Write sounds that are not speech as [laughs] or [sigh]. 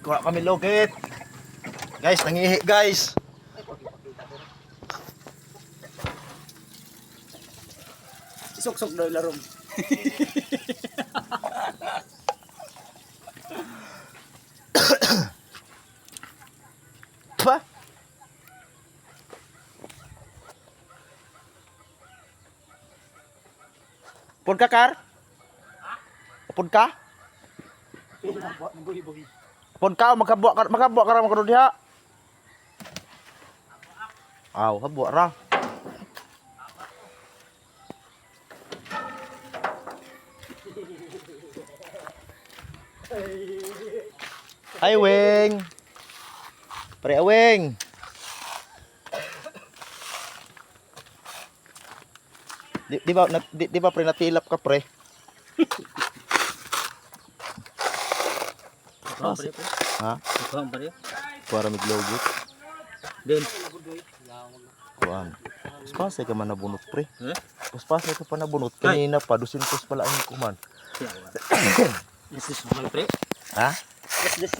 Kuha kami logit. Guys, nangihi guys. Isok-sok daw larom. Pa? Pun ka, Kar? Pun ka? Pun ka, magkabuak ka, magkabuak ka ra magkano diha. Aw, habuak ra. Ay, Weng. Pre, Weng. Di, di ba, di, di ba pre, natilap ka pre? [laughs] Pa rin. Ha? Ikaw pa rin. Para miglogit. Din. Kuan. Paspasay ka man nabunot pre. Eh? Paspasay ka pa nabunot. Kanina pa, dusin pala ang kuman. This is pre. Ha? Yes, this